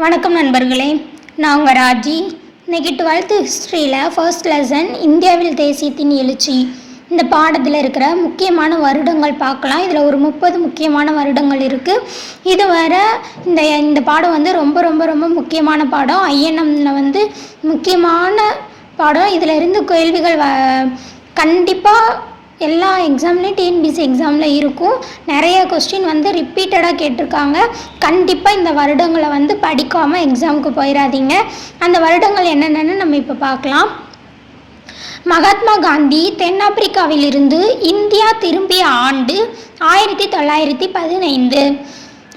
வணக்கம் நண்பர்களே. நான் உங்கள் ராஜி. இன்னைக்கு டுவெல்த்து ஹிஸ்ட்ரியில் ஃபர்ஸ்ட் லெசன் இந்தியாவில் தேசியத்தின் எழுச்சி. இந்த பாடத்தில் இருக்கிற முக்கியமான வருடங்கள் பார்க்கலாம். இதில் ஒரு முப்பது முக்கியமான வருடங்கள் இருக்குது இதுவரை இந்த இந்த பாடம் வந்து ரொம்ப ரொம்ப ரொம்ப முக்கியமான பாடம். ஐஎன்எம்ல வந்து முக்கியமான பாடம். இதில் இருந்து கேள்விகள் வ கண்டிப்பாக எல்லா எக்ஸாம்லேயும் டிஎன்பிசி எக்ஸாமில் இருக்கும். நிறைய கொஸ்டின் வந்து ரிப்பீட்டடாக கேட்டிருக்காங்க. கண்டிப்பாக இந்த வருடங்களை வந்து படிக்காமல் எக்ஸாமுக்கு போயிடாதீங்க அந்த வருடங்கள் என்னென்னு நம்ம இப்போ பார்க்கலாம். மகாத்மா காந்தி தென்னாப்பிரிக்காவிலிருந்து இந்தியா திரும்பிய ஆண்டு ஆயிரத்தி தொள்ளாயிரத்தி பதினைந்து.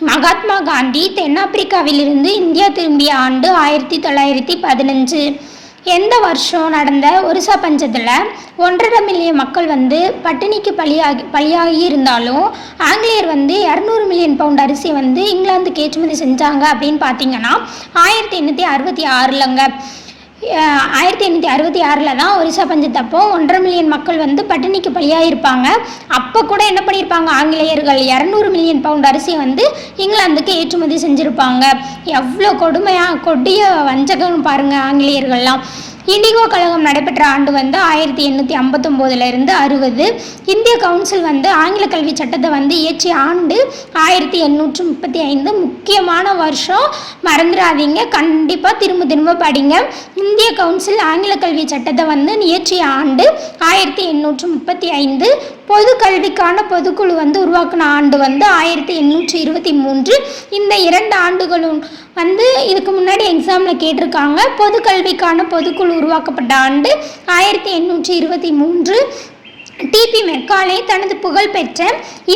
மகாத்மா காந்தி தென்னாப்பிரிக்காவிலிருந்து இந்தியா திரும்பிய ஆண்டு ஆயிரத்தி தொள்ளாயிரத்தி பதினஞ்சு. எந்த வருஷம் நடந்த ஒரிசா பஞ்சத்தில் ஒன்றரை மில்லியன் மக்கள் வந்து பட்டினிக்கு பலியாகி பலியாகி இருந்தாலும் ஆங்கிலேயர் வந்து இரநூறு மில்லியன் பவுண்ட் அரிசி வந்து இங்கிலாந்துக்கு ஏற்றுமதி செஞ்சாங்க அப்படின்னு பார்த்தீங்கன்னா ஆயிரத்தி எண்ணூற்றி அறுபத்தி ஆறுலங்க. ஆயிரத்தி எண்ணூற்றி அறுபத்தி ஆறில் தான் ஒரிசா பஞ்சத்தப்போ ஒன்றரை மில்லியன் மக்கள் வந்து பட்டினிக்கு பலியாகிருப்பாங்க அப்போ கூட என்ன பண்ணியிருப்பாங்க? ஆங்கிலேயர்கள் இரநூறு மில்லியன் பவுண்ட் அரிசியை வந்து இங்கிலாந்துக்கு ஏற்றுமதி செஞ்சுருப்பாங்க. எவ்வளோ கொடுமையாக கொடிய வஞ்சகம் பாருங்கள் ஆங்கிலேயர்கள்லாம். இண்டிகோ கழகம் நடைபெற்ற ஆண்டு வந்து ஆயிரத்தி எண்ணூற்றி ஐம்பத்தொம்போதுலேருந்து அறுபது. இந்திய கவுன்சில் வந்து ஆங்கில கல்வி சட்டத்தை வந்து இயற்றிய ஆண்டு ஆயிரத்தி எண்ணூற்று முப்பத்தி ஐந்து முக்கியமான வருஷம். மறந்துடாதீங்க கண்டிப்பாக திரும்ப திரும்ப படிங்க. இந்திய கவுன்சில் ஆங்கில கல்வி சட்டத்தை வந்து இயற்றிய ஆண்டு ஆயிரத்தி எண்ணூற்று முப்பத்தி ஐந்து பொது கல்விக்கான பொதுக்குழு வந்து உருவாக்கின ஆண்டு வந்து ஆயிரத்தி எண்ணூற்றி இருபத்தி மூன்று. இந்த இரண்டு ஆண்டுகளும் வந்து இதுக்கு முன்னாடி எக்ஸாமில் கேட்டிருக்காங்க. பொது கல்விக்கான பொதுக்குழு உருவாக்கப்பட்ட ஆண்டு ஆயிரத்தி எண்ணூற்றி இருபத்தி மூன்று. டிபி மெக்காலே தனது புகழ்பெற்ற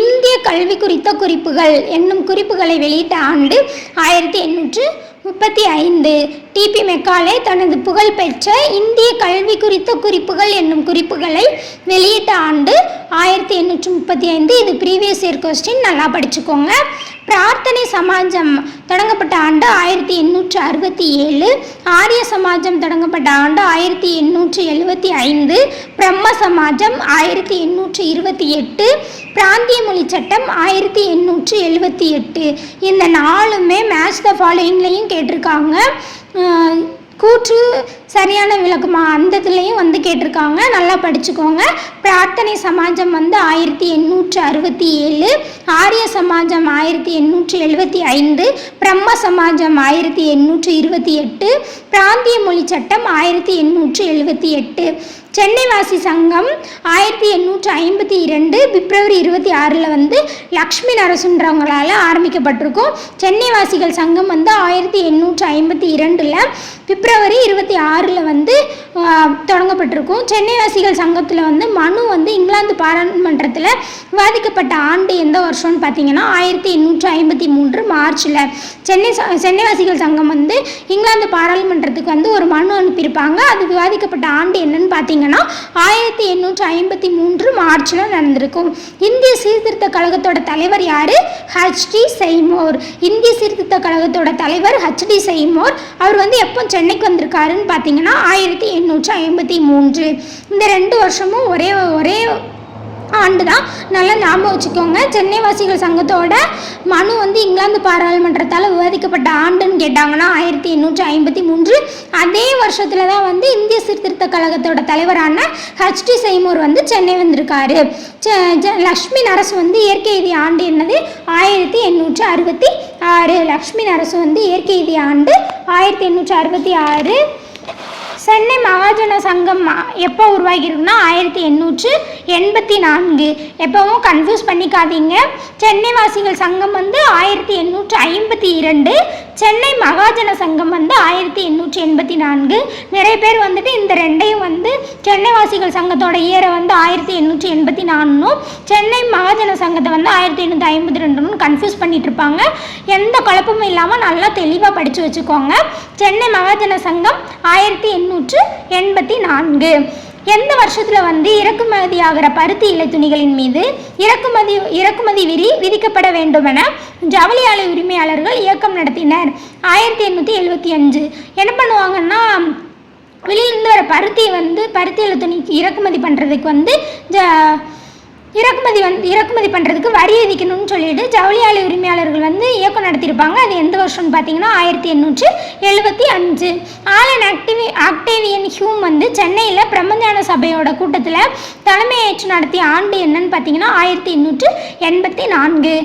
இந்திய கல்வி குறித்த குறிப்புகள் என்னும் குறிப்புகளை வெளியிட்ட ஆண்டு ஆயிரத்தி எண்ணூற்று முப்பத்தி ஐந்து. டிபி மெக்காலே தனது புகழ்பெற்ற இந்திய கல்வி குறித்த குறிப்புகள் என்னும் குறிப்புகளை வெளியிட்ட ஆண்டு ஆயிரத்தி எண்ணூற்றி முப்பத்தி ஐந்து. இது ப்ரீவியஸ் இயர் கொஸ்டின் நல்லா படிச்சுக்கோங்க. பிரார்த்தனை சமாஜம் தொடங்கப்பட்ட ஆண்டு ஆயிரத்தி எண்ணூற்று அறுபத்தி ஏழு ஆரிய சமாஜம் தொடங்கப்பட்ட ஆண்டு ஆயிரத்தி எண்ணூற்று எழுபத்தி ஐந்து பிரம்ம சமாஜம் ஆயிரத்தி எண்ணூற்று இருபத்தி எட்டு பிராந்திய மொழி சட்டம் ஆயிரத்தி எண்ணூற்று எழுபத்தி எட்டு. இந்த நாலுமே மேட்ச் த ஃபாலோயிங்லேயும் கேட்டிருக்காங்க. கூற்று சரியான விளக்கமாக அந்த இதுலேயும் வந்து கேட்டிருக்காங்க. நல்லா படிச்சுக்கோங்க. பிரார்த்தனை சமாஜம் வந்து ஆயிரத்தி எண்ணூற்று அறுபத்தி ஏழு ஆரிய சமாஜம் ஆயிரத்தி எண்ணூற்று எழுபத்தி ஐந்து பிரம்ம சமாஜம் ஆயிரத்தி எண்ணூற்று இருபத்தி எட்டு பிராந்திய மொழி சட்டம் ஆயிரத்தி எண்ணூற்று எழுபத்தி எட்டு சென்னைவாசி சங்கம் ஆயிரத்தி எண்ணூற்று ஐம்பத்தி இரண்டு பிப்ரவரி இருபத்தி ஆறில் வந்து லக்ஷ்மி நரசுன்றவங்களால் ஆரம்பிக்கப்பட்டிருக்கும். சென்னை வாசிகள் சங்கம் வந்து ஆயிரத்தி எண்ணூற்று ஐம்பத்தி இரண்டில் பிப்ரவரி இருபத்தி ஆறு ஆறில் வந்து தொடங்கப்பட்டிருக்கும். சென்னை வாசிகள் சங்கத்தில் வந்து மனு வந்து இங்கிலாந்து பாராளுமன்றத்தில் விவாதிக்கப்பட்ட ஆண்டு எந்த வருஷம்னு பார்த்தீங்கன்னா ஆயிரத்தி எண்ணூற்று ஐம்பத்தி மூன்று மார்ச்சில் சென்னை ச- சென்னை வாசிகள் சங்கம் வந்து இங்கிலாந்து பாராளுமன்றத்துக்கு வந்து ஒரு மனு அனுப்பியிருப்பாங்க. அது விவாதிக்கப்பட்ட ஆண்டு என்னன்னு பார்த்தீங்கன்னா ஆயிரத்தி எண்ணூற்று ஐம்பத்தி மூன்று மார்ச்சில் நடந்திருக்கும். இந்திய சீர்திருத்த கழகத்தோட தலைவர் யார்? ஹச்டி செய்மோர் இந்திய சீர்திருத்த கழகத்தோட தலைவர் ஹச்டி செய்மோர் அவர் வந்து எப்போ சென்னைக்கு வந்திருக்காருன்னு பார்த்தீங்கன்னா ஆயிரத்தி எண்ணூற்றி ஐம்பத்தி மூன்று. இந்த ரெண்டு வருஷமும் ஒரே ஒரே ஆண்டு தான் நல்லா ஞாபகம் வச்சுக்கோங்க. சென்னைவாசிகள் சங்கத்தோட மனு வந்து இங்கிலாந்து பாராளுமன்றத்தால் விவாதிக்கப்பட்ட ஆண்டுன்னு கேட்டாங்கன்னா ஆயிரத்தி எண்ணூற்றி ஐம்பத்தி மூன்று. அதே வருஷத்தில் தான் வந்து இந்திய சீர்திருத்த கழகத்தோட தலைவரான ஹச்டி செய்மூர் வந்து சென்னை வந்திருக்காரு. லக்ஷ்மி நரசு வந்து இயற்கை இதி ஆண்டு என்னது? ஆயிரத்தி எண்ணூற்றி அறுபத்தி ஆறு. லக்ஷ்மி நரசு வந்து இயற்கை இதி ஆண்டு ஆயிரத்தி எண்ணூற்றி அறுபத்தி ஆறு. சென்னை மகாஜன சங்கம் எப்போ உருவாகியிருக்குன்னா ஆயிரத்தி எண்ணூற்று எண்பத்தி நான்கு. எப்பவும் கன்ஃபியூஸ் பண்ணிக்காதீங்க. சென்னை வாசிகள் சங்கம் வந்து ஆயிரத்தி எண்ணூற்று ஐம்பத்தி இரண்டு. சென்னை மகாஜன சங்கம் வந்து ஆயிரத்தி எண்ணூற்றி எண்பத்தி நான்கு. நிறைய பேர் வந்துட்டு இந்த ரெண்டையும் வந்து சென்னை வாசிகள் சங்கத்தோட இயரை வந்து ஆயிரத்தி எண்ணூற்றி எண்பத்தி நாலுனும் சென்னை மகாஜன சங்கத்தை வந்து ஆயிரத்தி எண்ணூற்றி ஐம்பத்தி ரெண்டுன்னு கன்ஃபியூஸ் பண்ணிட்டு இருப்பாங்க எந்த குழப்பமும் இல்லாமல் நல்லா தெளிவாக படித்து வச்சுக்கோங்க. சென்னை மகாஜன சங்கம் ஆயிரத்தி எண்ணூற்று எண்பத்தி நான்கு. எந்த வருஷத்தில் வந்து இறக்குமதியாகிற பருத்தி இலை துணிகளின் மீது இறக்குமதி இறக்குமதி விரி விதிக்கப்பட வேண்டுமென ஜவுளி ஆலை உரிமையாளர்கள் இயக்கம் நடத்தினர். ஆயிரத்தி எண்ணூற்றி எழுபத்தி அஞ்சு. என்ன பண்ணுவாங்கன்னா வெளியிலேருந்து வர பருத்தி வந்து பருத்தி இலை துணிக்கு இறக்குமதி பண்ணுறதுக்கு வந்து ஜ இறக்குமதி வந்து இறக்குமதி பண்ணுறதுக்கு வரி விதிக்கணும்னு சொல்லிட்டு ஜவுளி ஆலை உரிமையாளர்கள் வந்து இயக்கம் நடத்தியிருப்பாங்க. அது எந்த வருஷம்னு பார்த்தீங்கன்னா ஆயிரத்தி எண்ணூற்று எழுபத்தி அஞ்சு. ஆலன் ஆக்டிவி ஆக்டேவியன் ஹியூம் வந்து சென்னையில் பிரம்மஞான சபையோட கூட்டத்தில் தலைமையேற்று நடத்திய ஆண்டு என்னன்னு பார்த்தீங்கன்னா ஆயிரத்தி எண்ணூற்று எண்பத்தி நான்கு.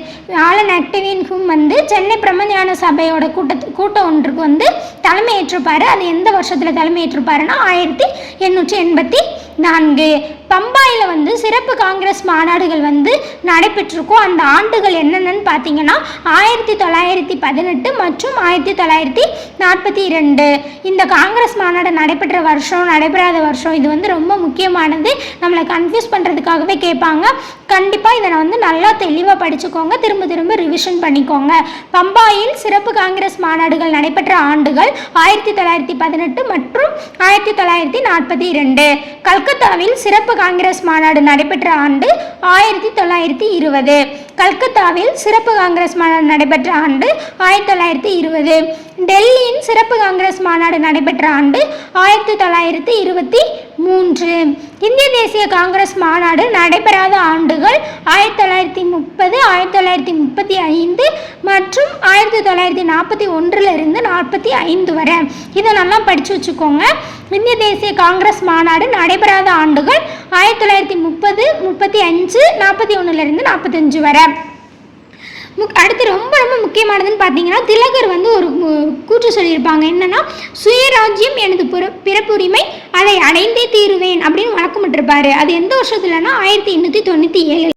ஆலன் ஆக்டேவியன் ஹியூம் வந்து சென்னை பிரம்மஞான சபையோட கூட்டத்து கூட்டம் ஒன்றுக்கு வந்து தலைமையேற்றிருப்பார் அது எந்த வருஷத்தில் தலைமையேற்றிருப்பாருன்னா ஆயிரத்தி எண்ணூற்றி எண்பத்தி நான்கு பம்பாயில் வந்து சிறப்பு காங்கிரஸ் மாநாடுகள் வந்து நடைபெற்றிருக்கும் அந்த ஆண்டுகள் என்னென்னு பார்த்தீங்கன்னா ஆயிரத்தி தொள்ளாயிரத்தி பதினெட்டு மற்றும் ஆயிரத்தி தொள்ளாயிரத்தி நாற்பத்தி ரெண்டு இந்த காங்கிரஸ் மாநாடு நடைபெற்ற வருஷம் நடைபெறாத வருஷம் இது வந்து ரொம்ப முக்கியமானது. நம்மளை கன்ஃபியூஸ் பண்ணுறதுக்காகவே கேட்பாங்க. கண்டிப்பாக இதை நான் வந்து நல்லா தெளிவாக படிச்சுக்கோங்க. திரும்ப திரும்ப ரிவிஷன் பண்ணிக்கோங்க. பம்பாயில் சிறப்பு காங்கிரஸ் மாநாடுகள் நடைபெற்ற ஆண்டுகள் ஆயிரத்தி தொள்ளாயிரத்தி பதினெட்டு மற்றும் ஆயிரத்தி தொள்ளாயிரத்தி நாற்பத்தி இரண்டு. கல்கத்தாவில் சிறப்பு காங்கிரஸ் மாநாடு நடைபெற்ற ஆண்டு ஆயிரத்தி தொள்ளாயிரத்தி இருபது. கல்கத்தாவில் சிறப்பு காங்கிரஸ் மாநாடு நடைபெற்ற ஆண்டு ஆயிரத்தி தொள்ளாயிரத்தி இருபது. டெல்லியின் சிறப்பு காங்கிரஸ் மாநாடு நடைபெற்ற ஆண்டு ஆயிரத்தி தொள்ளாயிரத்தி இருபத்தி மூன்று. இந்திய தேசிய காங்கிரஸ் மாநாடு நடைபெறாத ஆண்டுகள் ஆயிரத்தி தொள்ளாயிரத்தி முப்பது ஆயிரத்தி தொள்ளாயிரத்தி முப்பத்தி ஐந்து மற்றும் ஆயிரத்தி தொள்ளாயிரத்தி நாற்பத்தி ஒன்றிலிருந்து நாற்பத்தி ஐந்து வரை. இதை நல்லா படித்து வச்சுக்கோங்க. இந்திய தேசிய காங்கிரஸ் மாநாடு நடைபெறாத ஆண்டுகள் ஆயிரத்தி தொள்ளாயிரத்தி முப்பது முப்பத்தி அஞ்சு நாற்பத்தி ஒன்றுலேருந்து நாற்பத்தஞ்சு வரை. முக் அடுத்து ரொம்ப ரொம்ப முக்கியமானதுன்னு பார்த்தீங்கன்னா திலகர் வந்து ஒரு கூற்று சொல்லியிருப்பாங்க. என்னன்னா சுயராஜ்யம் எனது புற பிறப்புரிமை அதை அடைந்தே தீருவேன் அப்படின்னு வழக்கமிட்டிருப்பாரு. அது எந்த வருஷத்துலன்னா ஆயிரத்தி எண்ணூற்றி தொண்ணூற்றி ஏழு.